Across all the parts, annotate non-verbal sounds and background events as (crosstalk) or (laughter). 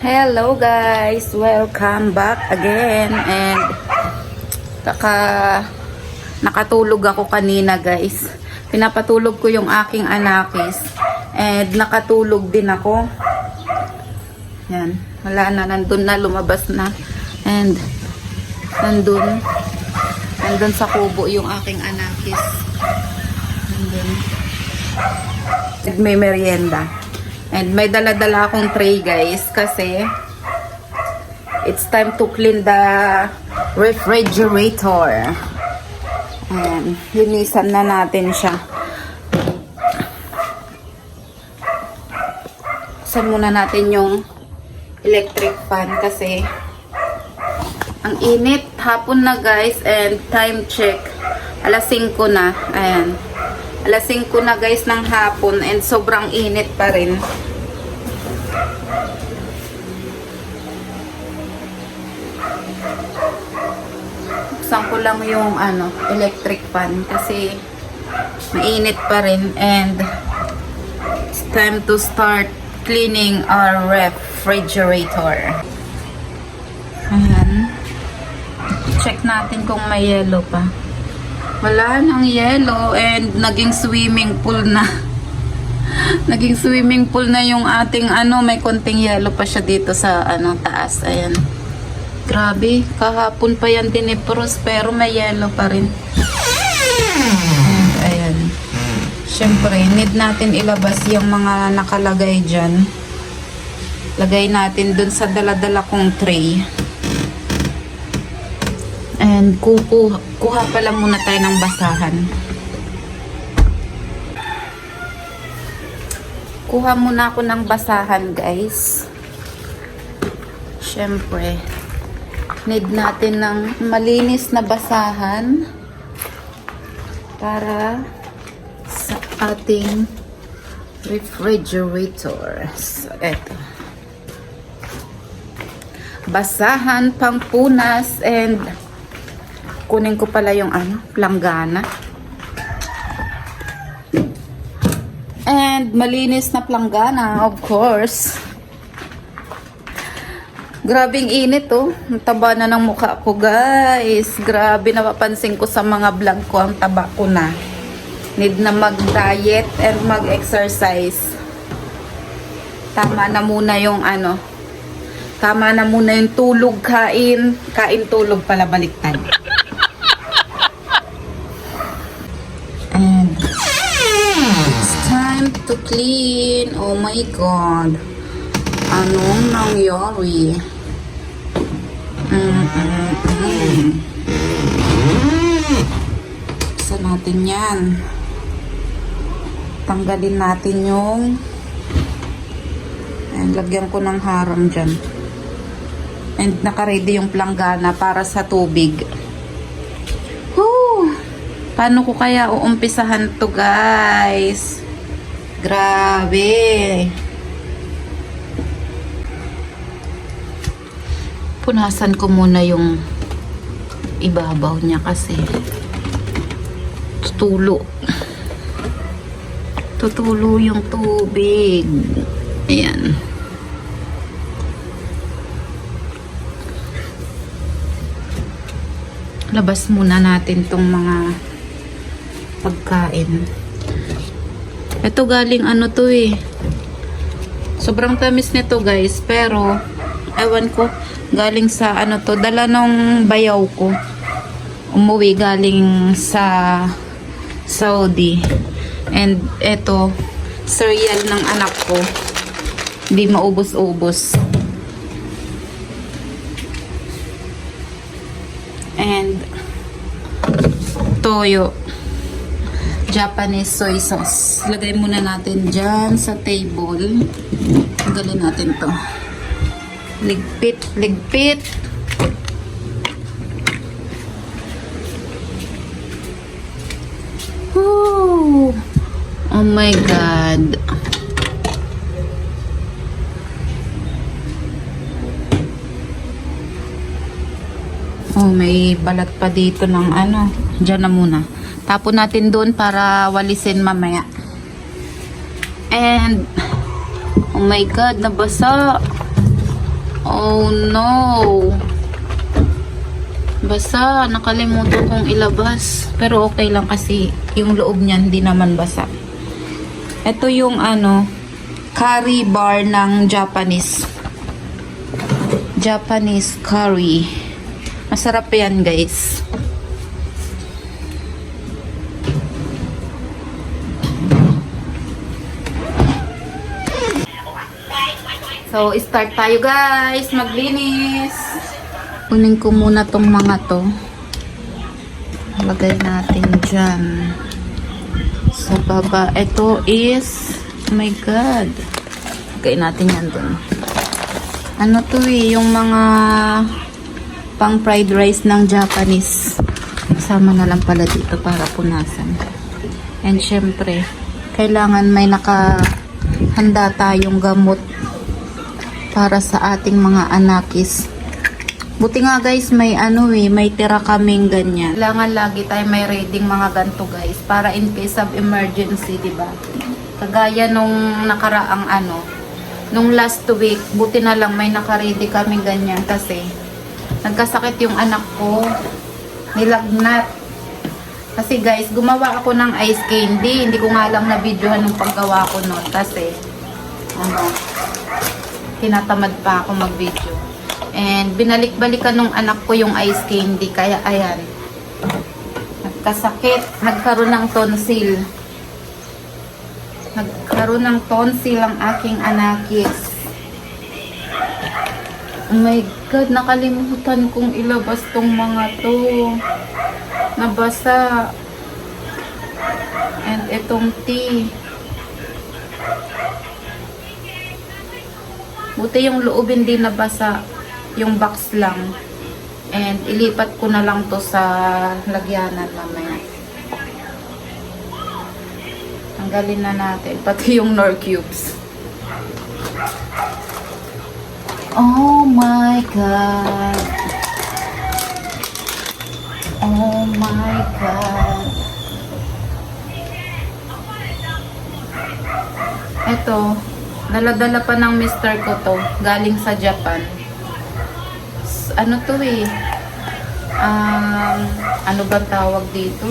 Hello guys! Welcome back again and kaka nakatulog ako kanina guys. Pinapatulog ko yung aking anakis and nakatulog din ako. Yan. Wala na. Nandun na. Lumabas na. And nandun. Nandun sa kubo yung aking anakis. Nandun. May merienda. And may dala-dala akong tray guys kasi it's time to clean the refrigerator. Ayan, linisan na natin siya. Buksan muna natin yung electric fan kasi ang init hapon na guys and time check alas 5 na. Ayan. Alas 5 na guys ng hapon and sobrang init pa rin. Buksan ko lang yung ano, electric fan kasi mainit pa rin and it's time to start cleaning our refrigerator. Ayan. Check natin kung may yellow pa. Wala nang yellow and naging swimming pool na. (laughs) naging swimming pool na yung ating ano, may konting yellow pa siya dito sa ano taas. Ayan. Grabe, kahapon pa yan dinipros pero may yellow pa rin. And ayan. Siyempre, need natin ilabas yung mga nakalagay dyan. Lagay natin dun sa daladala kong tray. And kuku, kuha pala muna tayo ng basahan. Kuha muna ako ng basahan, guys. Siyempre, need natin ng malinis na basahan para sa ating refrigerator. So, eto. Basahan, pangpunas, and kunin ko pala yung ano, planggana. And malinis na planggana, of course. Grabing init oh. Ang taba na ng mukha ko, guys. Grabe, napapansin ko sa mga vlog ko, ang taba ko na. Need na mag-diet and mag-exercise. Tama na muna yung ano. Tama na muna yung tulog, kain. Kain, tulog pala, baliktad. To clean. Oh my God. Anong nangyari? Mm -mm -mm. Buksan natin yan. Tanggalin natin yung Ayan, lagyan ko ng harang dyan. And nakaready yung planggana para sa tubig. Whew! Paano ko kaya uumpisahan to guys? Grabe! Punasan ko muna yung ibabaw niya kasi tutulo. Tutulo yung tubig. Ayan. Labas muna natin tong mga pagkain. Ito galing ano to eh. Sobrang tamis nito guys. Pero, ewan ko, galing sa ano to. Dala nung bayaw ko. Umuwi galing sa Saudi. And eto, cereal ng anak ko. Hindi maubos-ubos. And toyo. Japanese soy sauce. Lagay muna natin dyan sa table. Tanggalin natin to. Ligpit, ligpit. Woo! Oh my God. Oh, may balat pa dito ng ano. Diyan na muna. Tapon natin doon para walisin mamaya. And, oh my God, nabasa. Oh no. Basa, nakalimutan kong ilabas. Pero okay lang kasi yung loob niyan hindi naman basa. Ito yung ano, curry bar ng Japanese. Japanese curry. Masarap yan, guys. So, start tayo guys. Maglinis. Kunin ko muna tong mga to. Lagay natin dyan. Sa baba. Ito is, oh my god. Lagay natin yan dun. Ano to eh, yung mga pang fried rice ng Japanese. Kasama na lang pala dito para punasan. And syempre, kailangan may nakahanda tayong gamot para sa ating mga anakis. Buti nga guys, may ano eh, may tira kaming ganyan. Kailangan lagi tayo may reading mga ganto guys, para in case of emergency, di ba? Kagaya nung nakaraang ano, nung last week, buti na lang may nakaready kaming ganyan kasi nagkasakit yung anak ko, nilagnat. Kasi guys, gumawa ako ng ice candy. Hindi ko nga lang na-videohan ng paggawa ko noon kasi ano, tinatamad pa ako mag-video. And binalik-balikan nung anak ko yung ice candy. Kaya ayan, nagkasakit, nagkaroon ng tonsil. Nagkaroon ng tonsil ang aking anakis. Oh my God, nakalimutan kong ilabas tong mga to. Nabasa. And itong tea. Buti yung loob hindi nabasa. Yung box lang. And ilipat ko na lang to sa lagyanan mamaya. Tanggalin na natin. (laughs) Pati yung nor cubes. Oh my God. Oh my God. Ito, dala-dala pa ng mister ko to. Galing sa Japan. Ano to eh? Um, ano ba tawag dito?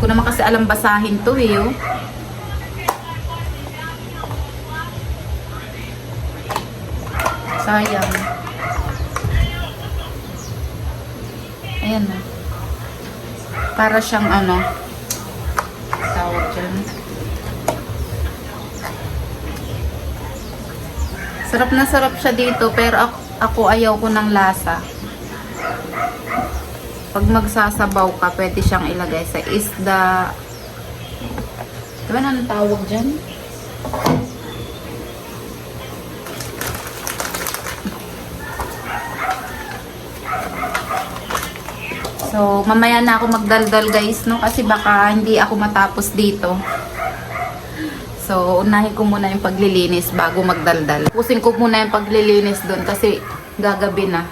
Ko naman kasi alam basahin to eh. Oh. Sayang. Ayan na. Para siyang ano, tawag dyan. Sarap na sarap siya dito, pero ako, ako ayaw ko ng lasa. Pag magsasabaw ka, pwede siyang ilagay sa isda. Diba na tawag dyan? So, mamaya na ako magdaldal guys, no? Kasi baka hindi ako matapos dito. So, unahin ko muna yung paglilinis bago magdaldal. Pusin ko muna yung paglilinis doon kasi gagabi na.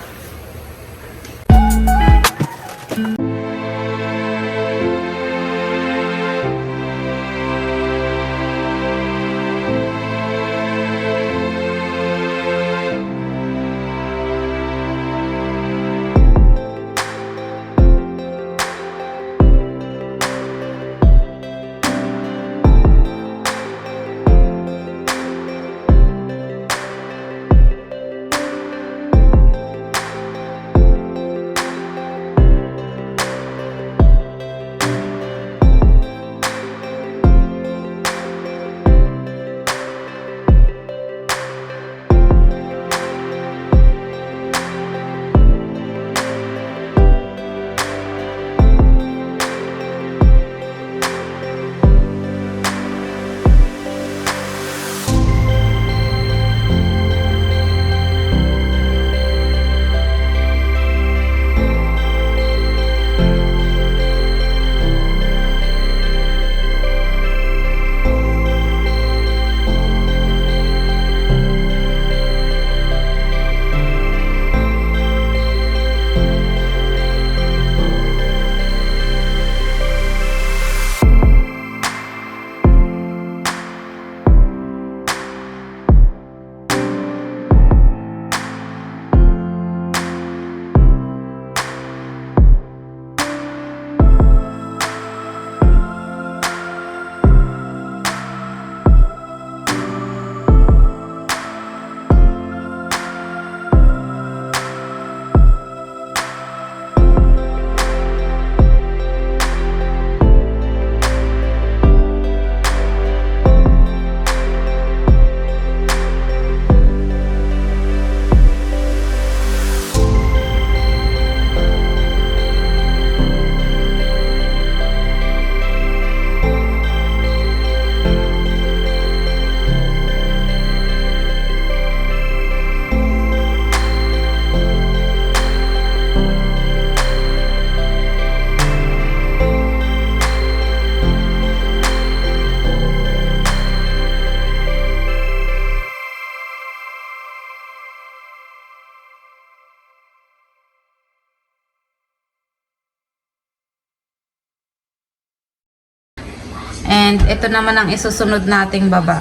Ito naman ang isusunod nating baba.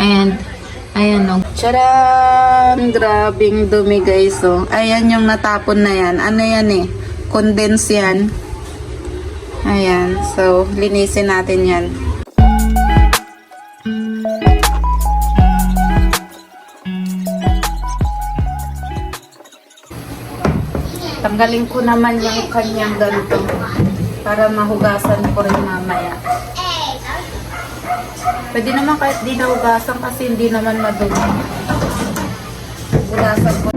And, ayan o. Charan! Grabing dumi guys o. Ayan yung natapon na yan. Ano yan eh? Condense yan. Ayan. So, linisin natin yan. Tanggalin ko naman yung kanyang ganito para mahugasan ko rin mamaya. Pwede naman kahit di nahugasan kasi hindi naman madumi. Hugasan ko.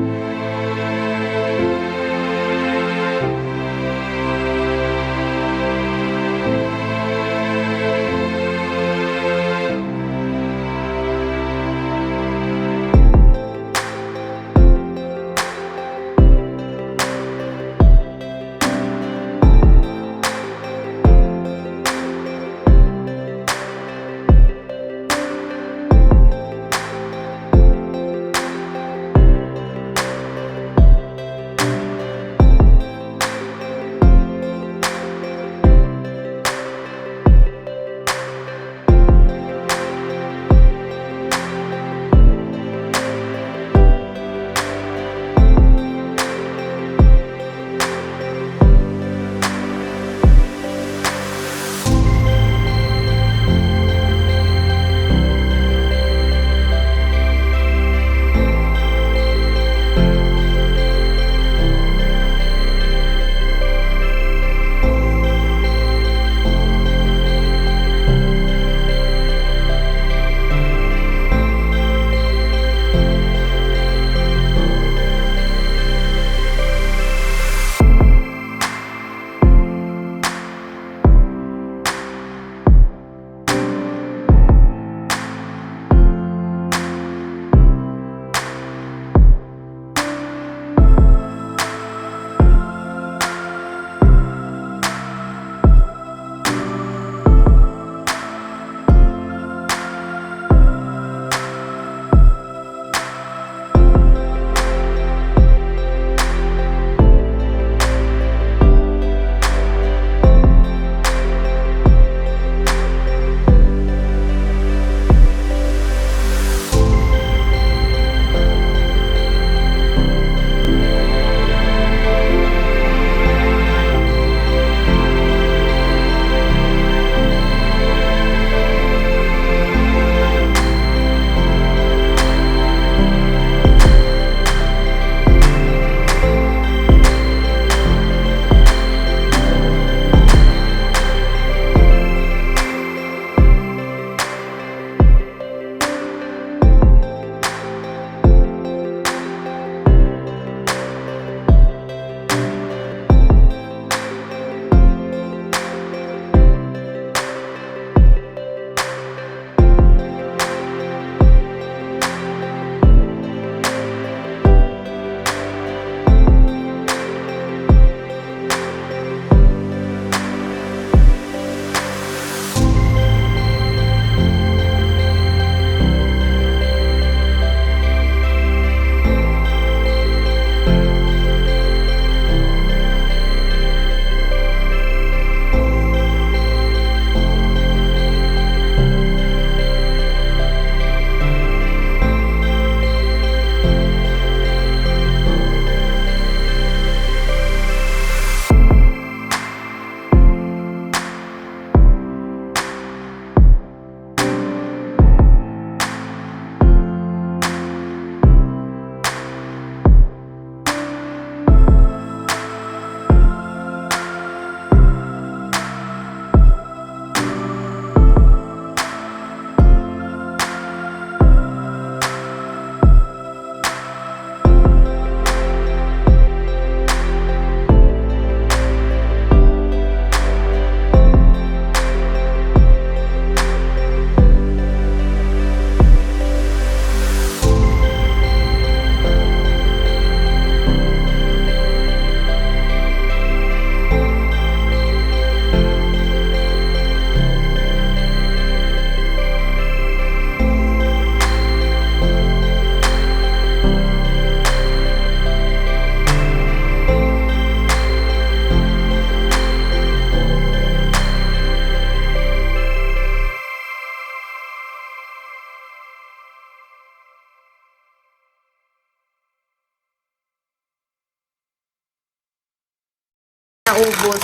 Maubos.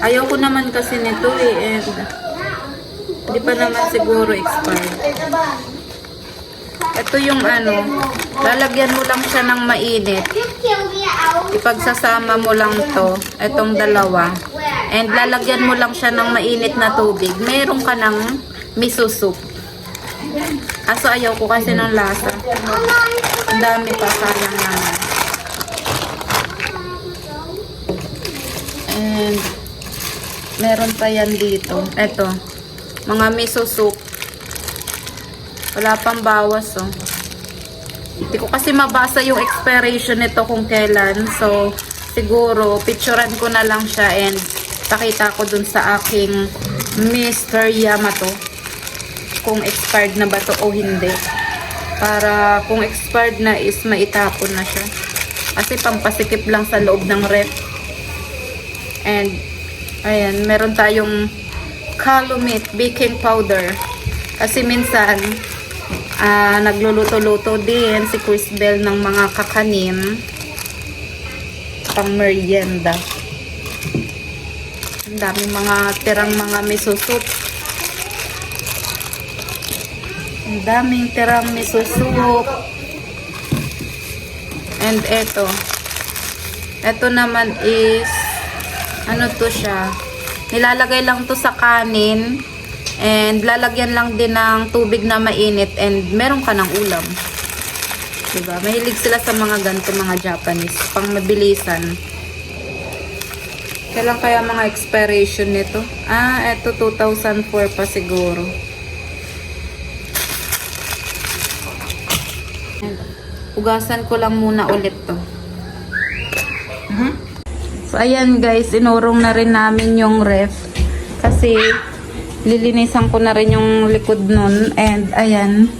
Ayoko naman kasi nito eh. And hindi pa naman siguro expired. Ito yung ano, lalagyan mo lang siya ng mainit. Ipagsasama mo lang to, itong dalawa. And lalagyan mo lang siya ng mainit na tubig. Meron ka ng miso soup. Kaso ayaw ko kasi ng lasa. Ang dami pa, sayang naman. And meron pa yan dito. Ito, mga miso soup. Wala pang bawas, oh. Hindi ko kasi mabasa yung expiration nito kung kailan. So, siguro, picturean ko na lang siya and pakita ko dun sa aking Mr. Yamato kung expired na ba to o hindi. Para kung expired na is maitapon na siya. Kasi pampasikip lang sa loob ng ref. And, ayan, meron tayong Calumet baking powder. Kasi minsan, ah nagluluto-luto din si Chris Bell ng mga kakanin pang merienda. Ang dami mga tirang mga miso soup. Ang daming tirang miso soup. And eto. Eto naman is ano to siya. Nilalagay lang to sa kanin. And lalagyan lang din ng tubig na mainit and meron ka ng ulam. Diba? Mahilig sila sa mga ganito mga Japanese. Pang mabilisan. Kailan kaya mga expiration nito? Ah, eto 2004 pa siguro. Ugasan ko lang muna ulit to. So, ayan guys, inurong na rin namin yung ref. Kasi, lilinisan ko na rin yung likod nun. And, ayan.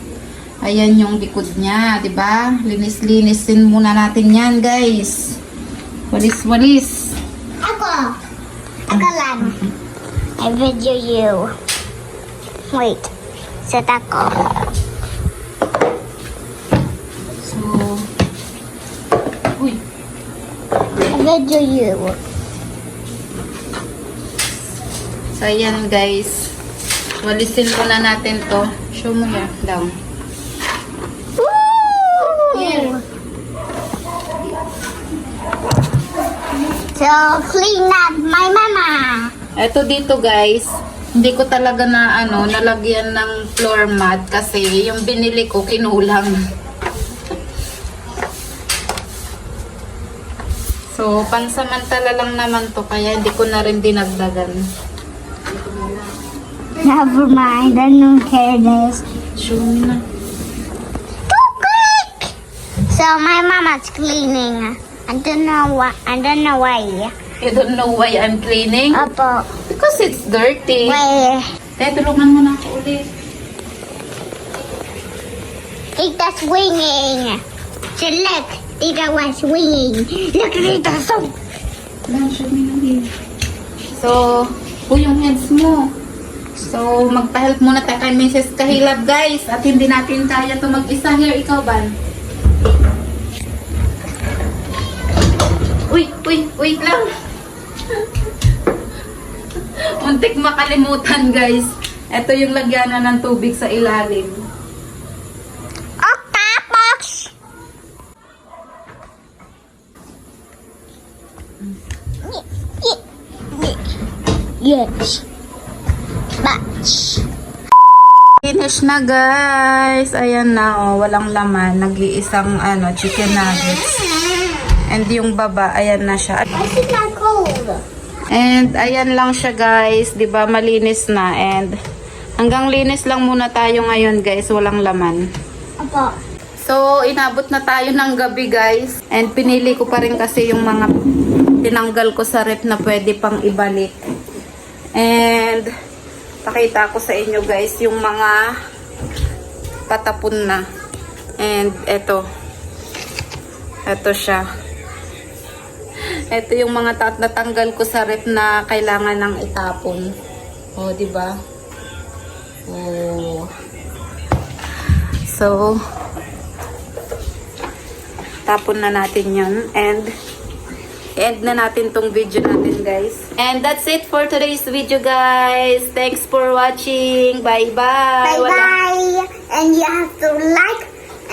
Ayan yung likod niya, ba? Linis-linisin muna natin yan, guys. Walis-walis. Ako. Ako lang. I video you. Wait. Set ako. So, uy, Video you. So, ayan guys. Walisin muna natin to. Show mo yan. Down. Here. So clean up my mama. Ito dito guys. Hindi ko talaga na ano, nalagyan ng floor mat kasi yung binili ko kinulang. So, pansamantala lang naman to kaya hindi ko na rin dinagdagan. Never mind. I don't care this. Show me na. Too quick. So my mama's cleaning. I don't know why. I don't know why. You don't know why I'm cleaning? Apo. Because it's dirty. Wait. Te, tulungan mo na ako ulit. Tita swinging. So look. Tita was swinging. Look at Tita so. Lang, show me. So, po yung heads mo. So, magpa-help muna tayo kay Mrs. Kahilab, guys. At hindi natin kaya to mag-isa. Here, ikaw, Ban. Uy, uy, wait lang. Muntik makalimutan, guys. Ito yung lagyanan ng tubig sa ilalim. Yes. Batch. Finish na guys. Ayan na oh, walang laman. Nag-iisang ano, chicken nuggets. And yung baba, ayan na siya. And ayan lang siya guys, 'di ba? Malinis na and hanggang linis lang muna tayo ngayon guys, walang laman. Apo. So, inabot na tayo ng gabi guys. And pinili ko pa rin kasi yung mga tinanggal ko sa rep na pwede pang ibalik. And pakita ko sa inyo guys yung mga patapon na. And eto. Eto siya. Ito yung mga tat natanggal ko sa rep na kailangan ng itapon. O, di ba? Oh. So, tapon na natin yun. And, end na natin tong video natin, guys. And that's it for today's video, guys. Thanks for watching. Bye-bye. Bye Wala- bye. And you have to like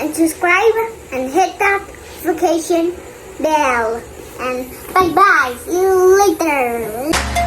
and subscribe and hit that notification bell. And bye bye. See you later.